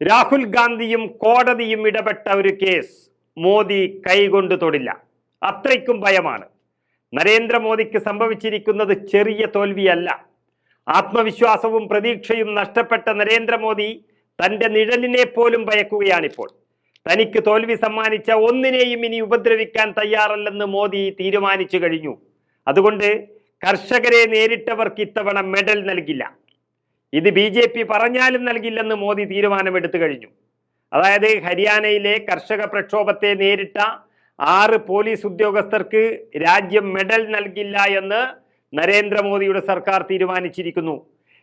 രാഹുൽ ഗാന്ധിയും കോടതിയും ഇടപെട്ട ഒരു കേസ് മോദി കൈകൊണ്ട് തൊടില്ല. അത്രയ്ക്കും ഭയമാണ്. നരേന്ദ്രമോദിക്ക് സംഭവിച്ചിരിക്കുന്നത് ചെറിയ തോൽവിയല്ല. ആത്മവിശ്വാസവും പ്രതീക്ഷയും നഷ്ടപ്പെട്ട നരേന്ദ്രമോദി തന്റെ നിഴലിനെ പോലും ഭയക്കുകയാണിപ്പോൾ. തനിക്ക് തോൽവി സമ്മാനിച്ച ഒന്നിനെയും ഇനി ഉപദ്രവിക്കാൻ തയ്യാറല്ലെന്ന് മോദി തീരുമാനിച്ചു കഴിഞ്ഞു. അതുകൊണ്ട് കർഷകരെ നേരിട്ടവർക്ക് ഇത്തവണ മെഡൽ നൽകില്ല. ഇത് ബി ജെ പി പറഞ്ഞാലും നൽകില്ലെന്ന് മോദി തീരുമാനമെടുത്തു കഴിഞ്ഞു. അതായത് ഹരിയാനയിലെ കർഷക പ്രക്ഷോഭത്തെ നേരിട്ട ആറ് പോലീസ് ഉദ്യോഗസ്ഥർക്ക് രാജ്യം മെഡൽ നൽകില്ല എന്ന് നരേന്ദ്രമോദിയുടെ സർക്കാർ തീരുമാനിച്ചിരിക്കുന്നു.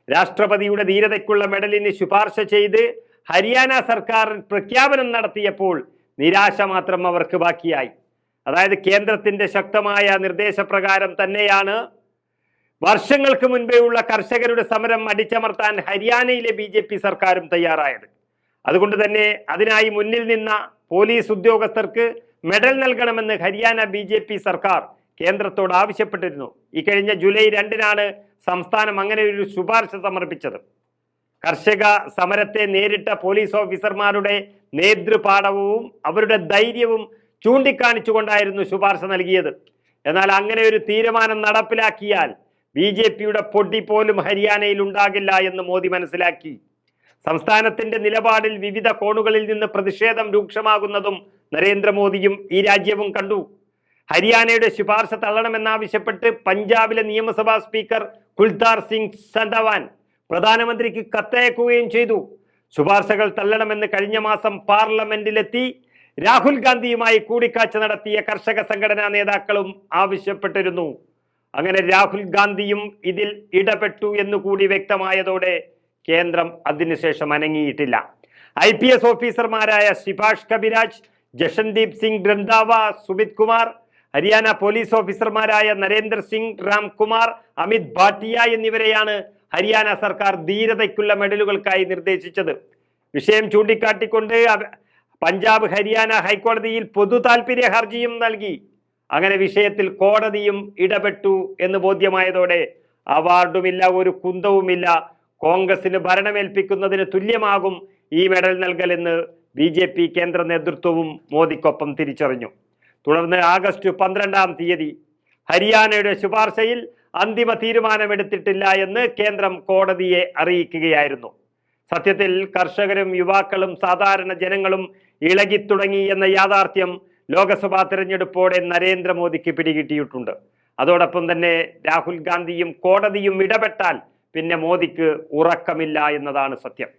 രാഷ്ട്രപതിയുടെ ധീരതയ്ക്കുള്ള മെഡലിന് ശുപാർശ ചെയ്ത് ഹരിയാന സർക്കാർ പ്രഖ്യാപനം നടത്തിയപ്പോൾ നിരാശ മാത്രം അവർക്ക് ബാക്കിയായി. അതായത് കേന്ദ്രത്തിന്റെ ശക്തമായ നിർദ്ദേശപ്രകാരം തന്നെയാണ് വർഷങ്ങൾക്ക് മുൻപേ ഉള്ള കർഷകരുടെ സമരം അടിച്ചമർത്താൻ ഹരിയാനയിലെ ബി ജെ പി സർക്കാരും തയ്യാറായത്. അതുകൊണ്ട് തന്നെ അതിനായി മുന്നിൽ നിന്ന പോലീസ് ഉദ്യോഗസ്ഥർക്ക് മെഡൽ നൽകണമെന്ന് ഹരിയാന ബി ജെ പി സർക്കാർ കേന്ദ്രത്തോട് ആവശ്യപ്പെട്ടിരുന്നു. ഇക്കഴിഞ്ഞ ജൂലൈ രണ്ടിനാണ് സംസ്ഥാനം അങ്ങനെ ഒരു ശുപാർശ സമർപ്പിച്ചത്. കർഷക സമരത്തെ നേരിട്ട പോലീസ് ഓഫീസർമാരുടെ നേതൃപാഠവും അവരുടെ ധൈര്യവും ചൂണ്ടിക്കാണിച്ചുകൊണ്ടായിരുന്നു ശുപാർശ നൽകിയത്. എന്നാൽ അങ്ങനെ ഒരു തീരുമാനം നടപ്പിലാക്കിയാൽ ബി ജെ പിയുടെ പൊടി പോലും ഹരിയാനയിൽ ഉണ്ടാകില്ല എന്ന് മോദി മനസ്സിലാക്കി. സംസ്ഥാനത്തിന്റെ നിലപാടിൽ വിവിധ കോണുകളിൽ നിന്ന് പ്രതിഷേധം രൂക്ഷമാകുന്നതും നരേന്ദ്രമോദിയും ഈ രാജ്യവും കണ്ടു. ഹരിയാനയുടെ ശുപാർശ തള്ളണമെന്നാവശ്യപ്പെട്ട് പഞ്ചാബിലെ നിയമസഭാ സ്പീക്കർ കുൽദാർ സിംഗ് സന്തവാൻ പ്രധാനമന്ത്രിക്ക് കത്തയക്കുകയും ചെയ്തു. ശുപാർശകൾ തള്ളണമെന്ന് കഴിഞ്ഞ മാസം പാർലമെന്റിലെത്തി. രാഹുൽ ഗാന്ധിയുമായി കൂടിക്കാഴ്ച നടത്തിയ കർഷക സംഘടനാ നേതാക്കളും ആവശ്യപ്പെട്ടിരുന്നു. അങ്ങനെ രാഹുൽ ഗാന്ധിയും ഇതിൽ ഇടപെട്ടു എന്ന് കൂടി വ്യക്തമായതോടെ കേന്ദ്രം അതിനുശേഷം അനങ്ങിയിട്ടില്ല. ഐ പി എസ് ഓഫീസർമാരായ ശിഭാഷ് കബിരാജ് ജഷൻദീപ് സിംഗ് ഗ്രന്ഥാവ സുമിത് കുമാർ ഹരിയാന പോലീസ് ഓഫീസർമാരായ നരേന്ദ്ര സിംഗ് രാംകുമാർ അമിത് ഭാട്ടിയ എന്നിവരെയാണ് ഹരിയാന സർക്കാർ ധീരതയ്ക്കുള്ള മെഡലുകൾക്കായി നിർദ്ദേശിച്ചത്. വിഷയം ചൂണ്ടിക്കാട്ടിക്കൊണ്ട് പഞ്ചാബ് ഹരിയാന ഹൈക്കോടതിയിൽ പൊതു താൽപര്യ ഹർജിയും നൽകി. അങ്ങനെ വിഷയത്തിൽ കോടതിയും ഇടപെട്ടു എന്ന് ബോധ്യമായതോടെ അവാർഡുമില്ല ഒരു കുന്തവുമില്ല. കോൺഗ്രസിന് ഭരണമേൽപ്പിക്കുന്നതിന് തുല്യമാകും ഈ മെഡൽ നൽകലെന്ന് ബി ജെ പി കേന്ദ്ര നേതൃത്വവും മോദിക്കൊപ്പം തിരിച്ചറിഞ്ഞു. തുടർന്ന് ആഗസ്റ്റ് പന്ത്രണ്ടാം തീയതി ഹരിയാനയുടെ ശുപാർശയിൽ അന്തിമ തീരുമാനമെടുത്തിട്ടില്ല എന്ന് കേന്ദ്രം കോടതിയെ അറിയിക്കുകയായിരുന്നു. സത്യത്തിൽ കർഷകരും യുവാക്കളും സാധാരണ ജനങ്ങളും ഇളകിത്തുടങ്ങി എന്ന യാഥാർത്ഥ്യം ലോക്സഭാ തെരഞ്ഞെടുപ്പോടെ നരേന്ദ്രമോദിക്ക് പിടികിട്ടിയിട്ടുണ്ട്. അതോടൊപ്പം തന്നെ രാഹുൽ ഗാന്ധിയും കോടതിയും ഇടപെട്ടാൽ പിന്നെ മോദിക്ക് ഉറക്കമില്ല എന്നതാണ് സത്യം.